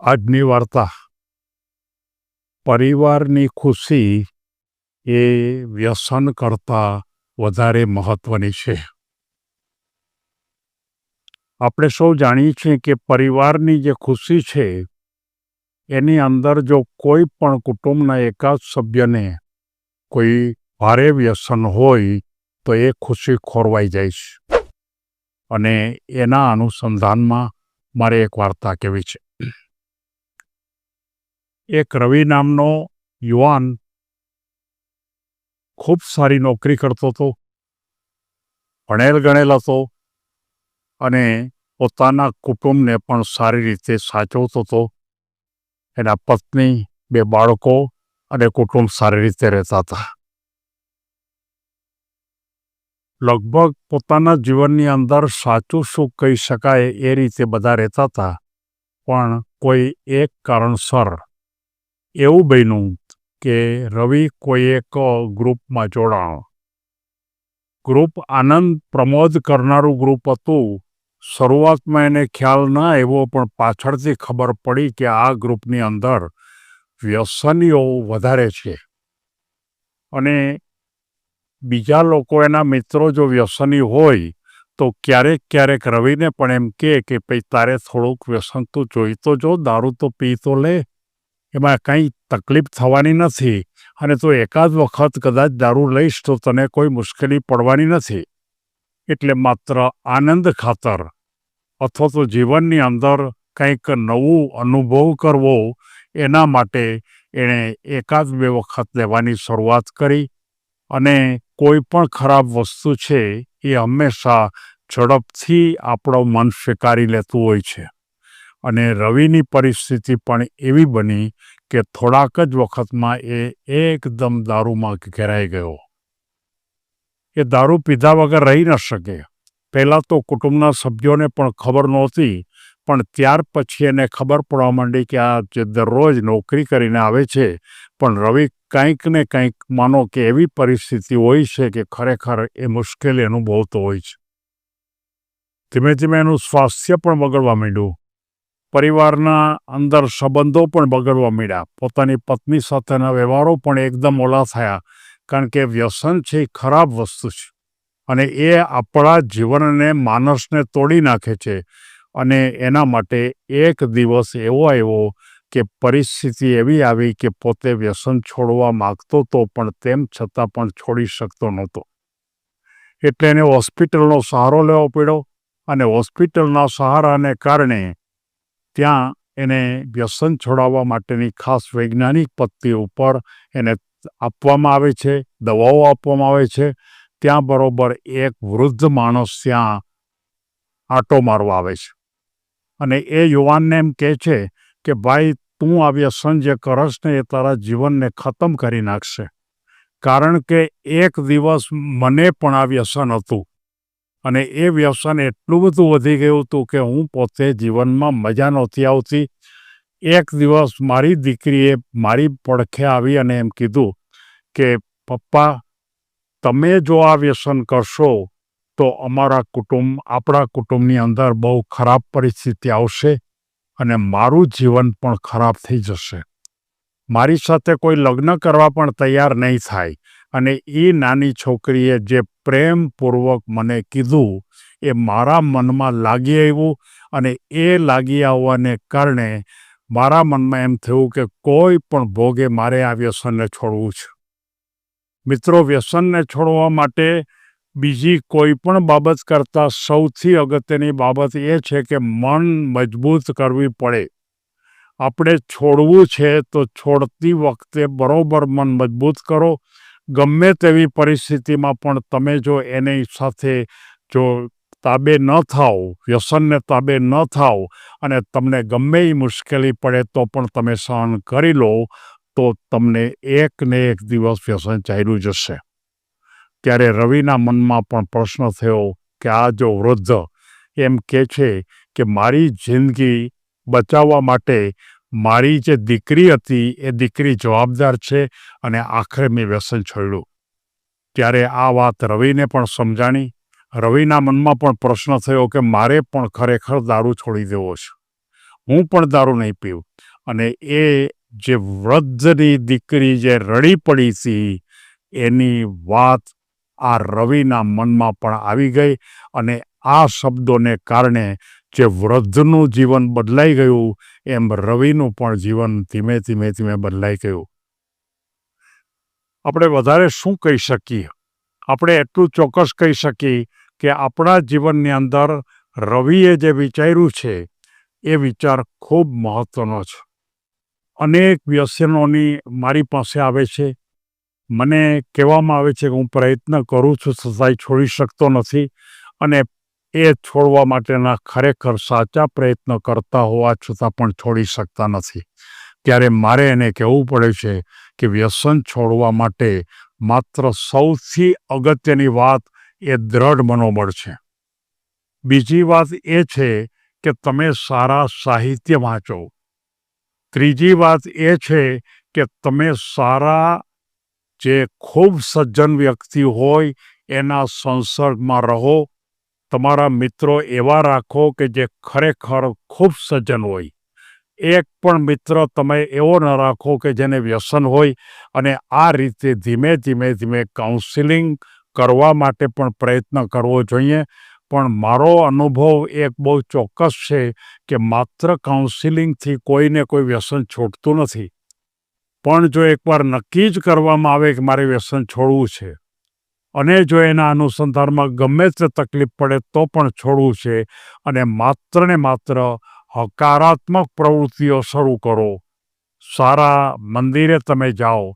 આજની વાર્તા. પરિવારની ખુશી એ વ્યસન કરતાં વધારે મહત્ત્વની છે. આપણે સૌ જાણીએ છીએ કે પરિવારની જે ખુશી છે, એની અંદર જો કોઈ પણ કુટુંબના એકાદ સભ્યને કોઈ ભારે વ્યસન હોય, તો એ ખુશી ખોરવાઈ જાય છે. અને એના અનુસંધાનમાં મારે એક વાર્તા કહેવી છે. એક રવિ નામનો યુવાન ખૂબ સારી નોકરી કરતો હતો, ભણેલ ગણેલ હતો અને પોતાના કુટુંબને પણ સારી રીતે સાચવતો હતો. એના પત્ની, બે બાળકો અને કુટુંબ સારી રીતે રહેતા હતા. લગભગ પોતાના જીવનની અંદર સાચું શું કહી શકાય એ રીતે બધા રહેતા હતા, પણ કોઈ એક કારણસર એવું બન્યું કે રવિ કોઈ એક ગ્રુપમાં જોડાણો. ગ્રુપ આનંદ પ્રમોદ કરનારું ગ્રુપ હતું. શરૂઆતમાં એને ખ્યાલ ના આવ્યો, પણ પાછળથી ખબર પડી કે આ ગ્રુપની અંદર વ્યસનીઓ વધારે છે. અને બીજા લોકો એના મિત્રો જો વ્યસની હોય, તો ક્યારેક ક્યારેક રવિને પણ એમ કે ભાઈ તારે થોડુંક વ્યસન તો જોઈ તો જો, દારૂ તો પી તો લે. એમાં કંઈ તકલીફ થવાની નથી અને તો એકાદ વખત કદાચ દારૂ લઈશ તો તને કોઈ મુશ્કેલી પડવાની નથી. એટલે માત્ર આનંદ ખાતર અથવા તો જીવનની અંદર કંઈક નવું અનુભવ કરવો એના માટે એણે એકાદ બે વખત લેવાની શરૂઆત કરી અને કોઈ પણ ખરાબ વસ્તુ છે એ હંમેશા ઝડપથી આપણો મન સ્વીકારી લેતું હોય છે. અને રવિની પરિસ્થિતિ પણ એવી બની કે થોડાક જ વખતમાં એ એકદમ દારૂમાં ઘેરાઈ ગયો. એ દારૂ પીધા વગર રહી ન શકે. પહેલાં તો કુટુંબના સભ્યોને પણ ખબર નહોતી, પણ ત્યાર પછી એને ખબર પડવા માંડી કે આ જે દરરોજ નોકરી કરીને આવે છે, પણ રવિ કંઈક ને કંઈક માનો કે એવી પરિસ્થિતિ હોય છે કે ખરેખર એ મુશ્કેલી અનુભવતો હોય છે. ધીમે ધીમે એનું સ્વાસ્થ્ય પણ બગડવા માંડ્યું. પરિવારના અંદર સંબંધો પણ બગડવા માંડ્યા. પોતાની પત્ની સાથેના વ્યવહારો પણ એકદમ ઓલા થયા, કારણ કે વ્યસન છે એ ખરાબ વસ્તુ છે. અને એ આપણા જીવનને માનસને તોડી નાખે છે. અને એના માટે એક દિવસ એવો આવ્યો કે પરિસ્થિતિ એવી આવી કે પોતે વ્યસન છોડવા માગતો હતો પણ તેમ છતાં પણ છોડી શકતો નહોતો. એટલે એને હોસ્પિટલનો સહારો લેવો પડ્યો અને હોસ્પિટલના સહારાને કારણે ત્યાં એને વ્યસન છોડાવવા માટેની ખાસ વૈજ્ઞાનિક પદ્ધતિ ઉપર એને આપવામાં આવે છે, દવાઓ આપવામાં આવે છે. ત્યાં બરોબર એક વૃદ્ધ માણસ ત્યાં આંટો મારવા આવે છે. અને એ યુવાનને એમ કહે છે કે, ભાઈ, તું આ વ્યસન જે કરશ ને એ તારા જીવનને ખતમ કરી નાખશે. કારણ કે એક દિવસ મને પણ આ વ્યસન હતું. અને એ વ્યસન એટલું બધું વધી ગયું હતું કે હું પોતે જીવનમાં મજા નહોતી આવતી. એક દિવસ મારી દીકરીએ મારી પડખે આવી અને એમ કીધું કે, પપ્પા, તમે જો આ વ્યસન કરશો, તો અમારા કુટુંબ, આપણા કુટુંબની અંદર બહુ ખરાબ પરિસ્થિતિ આવશે અને મારું જીવન પણ ખરાબ થઈ જશે. મારી સાથે કોઈ લગ્ન કરવા પણ તૈયાર નહીં થાય. અને એ નાની છોકરીએ જે પ્રેમપૂર્વક મને કીધું, એ મારા મનમાં લાગી આવ્યું અને એ લાગી આવવાને કારણે મારા મનમાં એમ થયું કે કોઈ પણ ભોગે મારે આ વ્યસનને છોડવું છે. મિત્રો, વ્યસનને છોડવા માટે બીજી કોઈ પણ બાબત કરતાં સૌથી અગત્યની બાબત એ છે કે મન મજબૂત કરવી પડે. આપણે છોડવું છે તો છોડતી વખતે બરોબર મન મજબૂત કરો ગમે તેવી પરિસ્થિતિમાં પણ તમે જો એની સાથે જો તાબે ન થાઓ, વ્યસનને તાબે ન થાઓ અને તમને ગમે એ મુશ્કેલી પડે તો પણ તમે સહન કરી લો, તો તમને એક ને એક દિવસ વ્યસન ચાલ્યું જશે. ત્યારે રવિના મનમાં પણ પ્રશ્ન થયો કે આ જો વૃદ્ધ એમ કે છે કે મારી જિંદગી બચાવવા માટે મારી જે દીકરી હતી, એ દીકરી જવાબદાર છે અને આખરે મેં વ્યસન છોડ્યું. ત્યારે આ વાત રવિને પણ સમજાણી. રવિના મનમાં પણ પ્રશ્ન થયો કે મારે પણ ખરેખર દારૂ છોડી દેવો છે. હું પણ દારૂ નહીં પીવું અને એ જે વૃદ્ધની દીકરી જે રડી પડી હતી, એની વાત આ રવિના મનમાં પણ આવી ગઈ અને આ શબ્દોને કારણે જે વૃદ્ધનું જીવન બદલાઈ ગયું, એમ રવિનું પણ જીવન ધીમે ધીમે ધીમે બદલાઈ ગયું. આપણે વધારે શું કહી શકીએ? આપણે એટલું ચોક્કસ કહી શકીએ કે આપણા જીવનની અંદર રવિએ જે વિચાર્યું છે, એ વિચાર ખૂબ મહત્વનો છે. અનેક વ્યસનોની મારી પાસે આવે છે. મને કહેવામાં આવે છે કે હું પ્રયત્ન કરું છું છતાંય છોડી શકતો નથી અને એ છોડવા માટેના ખરેખર સાચા પ્રયત્ન કરતા હોવા છતાં પણ છોડી શકતા નથી. ત્યારે મારે એને કહેવું પડે છે કે વ્યસન છોડવા માટે માત્ર સૌથી અગત્યની વાત એ દ્રઢ મનોબળ છે. બીજી વાત એ છે કે તમે સારા સાહિત્ય વાંચો. ત્રીજી વાત એ છે કે તમે સારા જે ખૂબ સજ્જન વ્યક્તિ હોય એના સંસર્ગમાં રહો તમારા મિત્રો એવા રાખો કે જે ખરેખર ખૂબ સજ્જન હોય. એક પણ મિત્ર તમે એવો ન રાખો કે જેને વ્યસન હોય અને આ રીતે ધીમે ધીમે ધીમે કાઉન્સિલિંગ કરવા માટે પણ પ્રયત્ન કરવો જોઈએ. પણ મારો અનુભવ એક બહુ ચોક્કસ છે કે માત્ર કાઉન્સિલિંગથી કોઈને કોઈ વ્યસન છોડતું નથી. પણ જો એકવાર નક્કી જ કરવામાં આવે કે મારે વ્યસન છોડવું છે અને જો એના અનુસંધાનમાં ગમે તે તકલીફ પડે તો પણ છોડવું છે અને માત્ર ને માત્ર હકારાત્મક પ્રવૃત્તિઓ શરૂ કરો. સારા મંદિરે તમે જાઓ.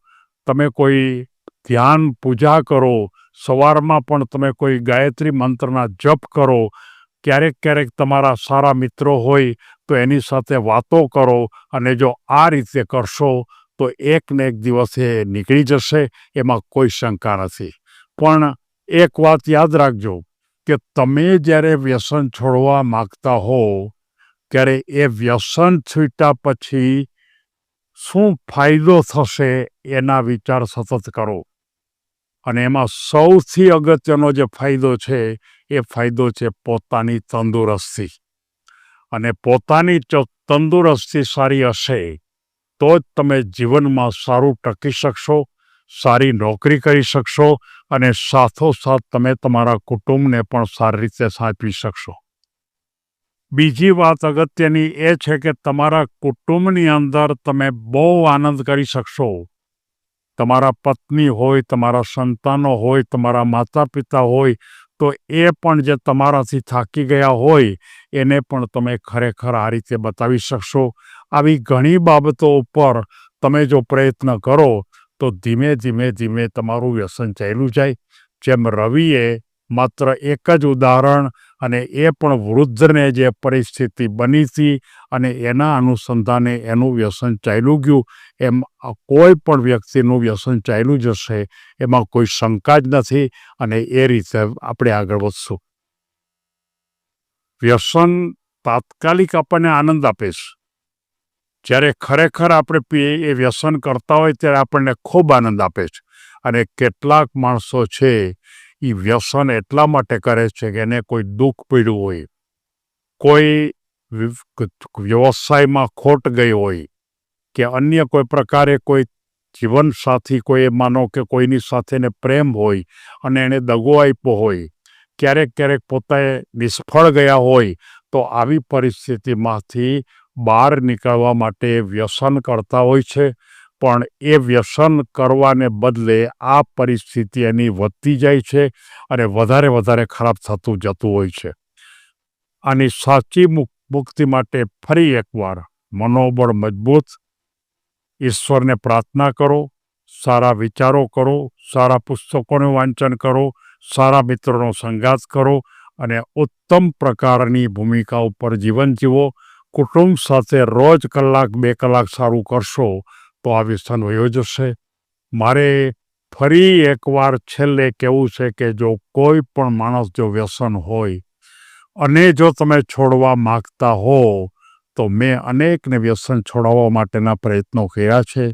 તમે કોઈ ધ્યાન પૂજા કરો. સવારમાં પણ તમે કોઈ ગાયત્રી મંત્રના જપ કરો. ક્યારેક ક્યારેક તમારા સારા મિત્રો હોય તો એની સાથે વાતો કરો અને જો આ રીતે કરશો તો એક ને એક દિવસે નીકળી જશે, એમાં કોઈ શંકા નથી. પણ એક વાત યાદ રાખજો કે તમે જ્યારે વ્યસન છોડવા માગતા હો, ત્યારે એ વ્યસન છૂટ્યા પછી શું ફાયદો થશે એના વિચાર સતત કરો. અને એમાં સૌથી અગત્યનો જે ફાયદો છે, એ ફાયદો છે પોતાની તંદુરસ્તી. અને પોતાની તંદુરસ્તી સારી હશે, તો જ તમે જીવનમાં સારું ટકી શકશો, સારી નોકરી કરી શકશો અને સાથોસાથ તમે તમારા કુટુંબને પણ સારી રીતે સાચવી શકશો. બીજી વાત અગત્યની એ છે કે તમારા કુટુંબની અંદર તમે બહુ આનંદ કરી શકશો. તમારા પત્ની હોય, તમારા સંતાનો હોય, તમારા માતા પિતા હોય, તો એ પણ જે તમારાથી થાકી ગયા હોય, એને પણ તમે ખરેખર આ રીતે બતાવી શકશો. આવી ઘણી બાબતો ઉપર તમે જો પ્રયત્ન કરો તો ધીમે ધીમે ધીમે તમારું વ્યસન ચાલ્યું જાય. જેમ રવિએ માત્ર એક જ ઉદાહરણ અને એ પણ વૃદ્ધને જે પરિસ્થિતિ બની હતી અને એના અનુસંધાને એનું વ્યસન ચાલ્યું ગયું, એમ કોઈ પણ વ્યક્તિનું વ્યસન ચાલ્યું જશે એમાં કોઈ શંકા જ નથી અને એ રીતે આપણે આગળ વધશું. વ્યસન તાત્કાલિક આપણને આનંદ આપે છે. જ્યારે ખરેખર આપણે એ વ્યસન કરતા હોય ત્યારે આપણને ખૂબ આનંદ આપે છે. અને કેટલાક માણસો છે એ વ્યસન એટલા માટે કરે છે કે એને કોઈ દુઃખ પીડ્યું હોય, કોઈ વ્યવસાયમાં ખોટ ગઈ હોય, કે અન્ય કોઈ પ્રકારે કોઈ જીવનસાથી, કોઈ માનો કે કોઈની સાથે એને પ્રેમ હોય અને એણે દગો આપ્યો હોય, ક્યારેક ક્યારેક પોતે નિષ્ફળ ગયા હોય, તો આવી પરિસ્થિતિમાંથી બહાર નીકળવા માટે વ્યસન કરતા હોય છે, પણ એ વ્યસન કરવાને બદલે આ પરિસ્થિતિ એની વધતી જાય છે અને વધારે વધારે ખરાબ થતું જતું હોય છે. આની સાચી મુક્તિ માટે ફરી એકવાર મનોબળ મજબૂત. ઈશ્વરને પ્રાર્થના કરો, સારા વિચારો કરો, સારા પુસ્તકોનું વાંચન કરો, સારા મિત્રોનો સંગાત કરો અને ઉત્તમ પ્રકારની ભૂમિકા ઉપર જીવન જીવો. કુટુંબ સાથે રોજ કલાક બે કલાક સારું કરશો, તો આ વ્યસન વયો જશે. મારે ફરી એકવાર છેલ્લે કહેવું છે કે જો કોઈ પણ માણસ જો વ્યસન હોય, અને જો તમે છોડવા માગતા હો, તો મેં અનેકને વ્યસન છોડાવવા માટેના પ્રયત્નો કર્યા છે.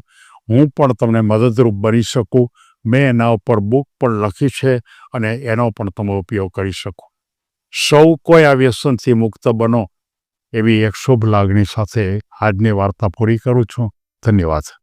હું પણ તમને મદદરૂપ બની શકું. મેં એના ઉપર બુક પણ લખી છે અને એનો પણ તમે ઉપયોગ કરી શકો. સૌ કોઈ આ વ્યસનથી મુક્ત બનો. એવી એક શુભ લાગણી સાથે આજની વાર્તા પૂરી કરું છું. ધન્યવાદ.